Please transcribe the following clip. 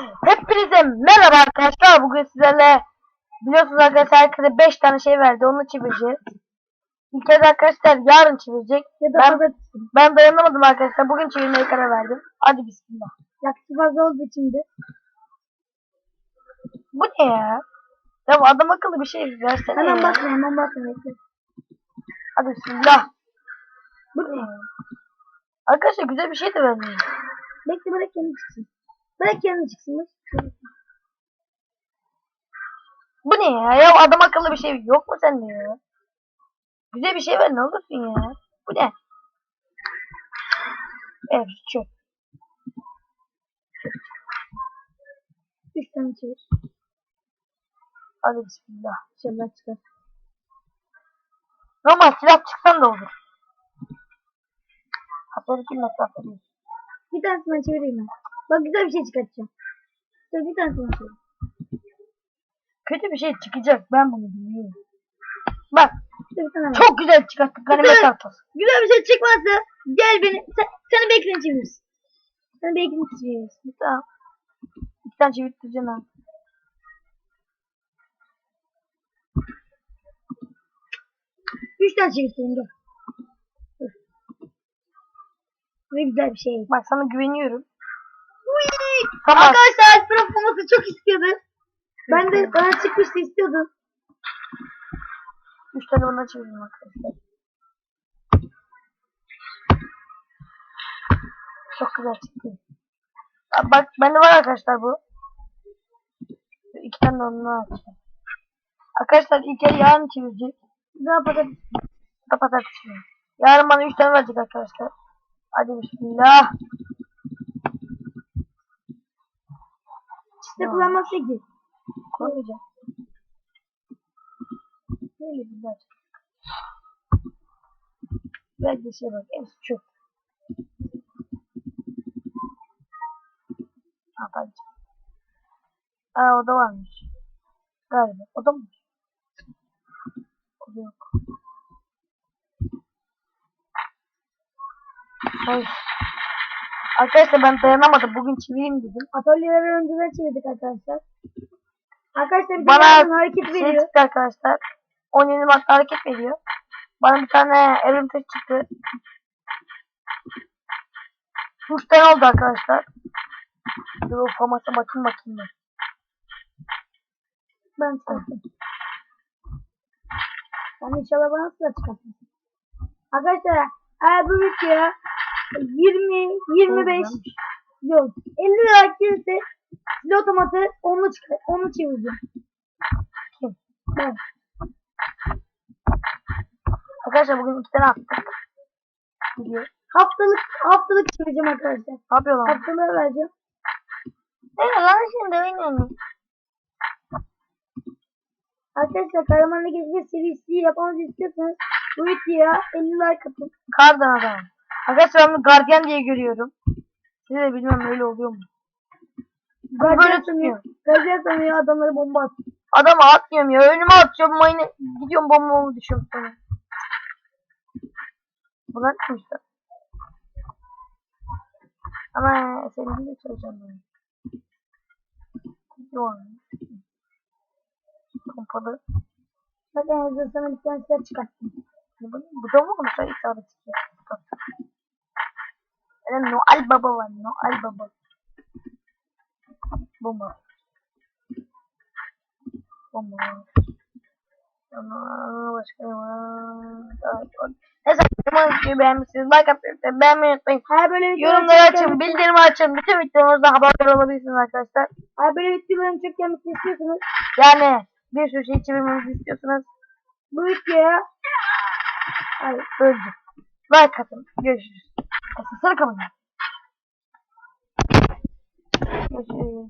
Hepinize merhaba arkadaşlar. Bugün sizlerle biliyorsunuz arkadaşlar herkese 5 tane şey verdi. Onu çevireceğiz. İlk kez arkadaşlar yarın çevirecek. Ya da Ben, ben... dayanamadım arkadaşlar. Bugün çevirmeye karar verdim. Hadi bismillah. Yakıtı fazla olduğu için de. Bu ne ya? Ya bu adam akıllı bir şey versene Hemen ya. bakma hemen bakma. Hadi bismillah. Bu ne? Arkadaşlar güzel bir şey de vermiyor. Bekle bırak kendi çıksın. Bırak kendi çıksın. Bak. Bu ne ya? Ya adam akıllı bir şey yok mu sende ya? Güzel bir şey ver ne olursun ya? Bu ne? Evet çöp. Üç tane çevir. Hadi bismillah. İnşallah çıkar. Normal silah çıksan da olur. Hasarı kim ediyor? Bir tanesini çevireyim ben. Bak güzel bir şey çıkartacağım. Dur bir tanesini ben çevireyim. Kötü bir şey çıkacak ben bunu biliyorum. Bak Dur bir tane ben. çok güzel çıkarttık ganimet Evet. kartası. Güzel bir şey çıkmazsa gel beni. Sen, seni bekleyin çeviririz. Seni bekleyin çeviririz. Tamam. İki tane çevirttireceğim ha. Üç tane çevireyim gel. Dur. Bu güzel bir şey. Bak sana güveniyorum. Tamam. Arkadaşlar profilması çok istiyordu. Ben de bana çıkmıştı istiyordum. Üç tane bundan çevirdim arkadaşlar. Çok güzel çıktı. Bak bende var arkadaşlar bu. İki tane de ondan açacağım. Arkadaşlar ilk el yarın çevirecek. Daha Kapat açayım. Yarın bana 3 tane verecek arkadaşlar. Hadi bismillah. İşte kullanmak ki. Koymayacağım. Böyle güzel. Güzel bir şey bak. Hepsi çöp. Bence. Aa o da varmış. Galiba. O da mı? O da yok. Hayır. Arkadaşlar ben dayanamadım. Bugün çevireyim dedim. Atölyeleri önceden çevirdik arkadaşlar. Arkadaşlar bir Bana hareket şey veriyor. çıktı arkadaşlar. 17 Mart'ta hareket veriyor. Bana bir tane evrim taşı çıktı. 3 tane oldu arkadaşlar. Dur o famasa bakayım bakayım ben. Ben çıkarttım. Ben inşallah bana sıra çıkartın. Arkadaşlar eğer bu videoya 20, 25, yok 50 like gelirse silah otomatı onu çıkar, onu çevireceğim. Ben. Arkadaşlar bugün iki tane attık. Gidiyor. Haftalık haftalık çevireceğim arkadaşlar. Ne yapıyorlar? Haftalığa vereceğim. Ne lan şimdi oynayalım. Arkadaşlar kahramanla gezme serisi yapmamızı istiyorsanız bu videoya 50 like atın. Kardan adam. Arkadaşlar ben bunu gardiyan diye görüyorum. Size de bilmem öyle oluyor mu? böyle Gardiyan tutuyor. sanıyor. Gardiyan sanıyor adamları bomba atıyor. Adamı atmıyorum ya. Önüme atıyorum. Mayını gidiyorum bombamı düşüyorum sonra. Bunlar kimse? Ama senin de çalışacağım ben. Yok. Pompalı. Bak en azından sana bir tane silah çıkarttım. Bu, bu da mı olmuş? İsabet. Yani Noel Baba var. Noel Baba. Bomba. Bomba. Ama başka ne var? Neyse umarım beğenmişsiniz. Like atmayı, beğenmeyi unutmayın. Her böyle Yorumları açın, bildirimi açın. Bütün videolarımızdan haberdar olabilirsiniz arkadaşlar. Her böyle videoların çok gelmesini istiyorsanız Yani bir sürü şey çevirmemizi istiyorsanız bu videoya Hayır, öldüm. Like atın. Görüşürüz. Asıl sana kamerayı. Görüşürüz.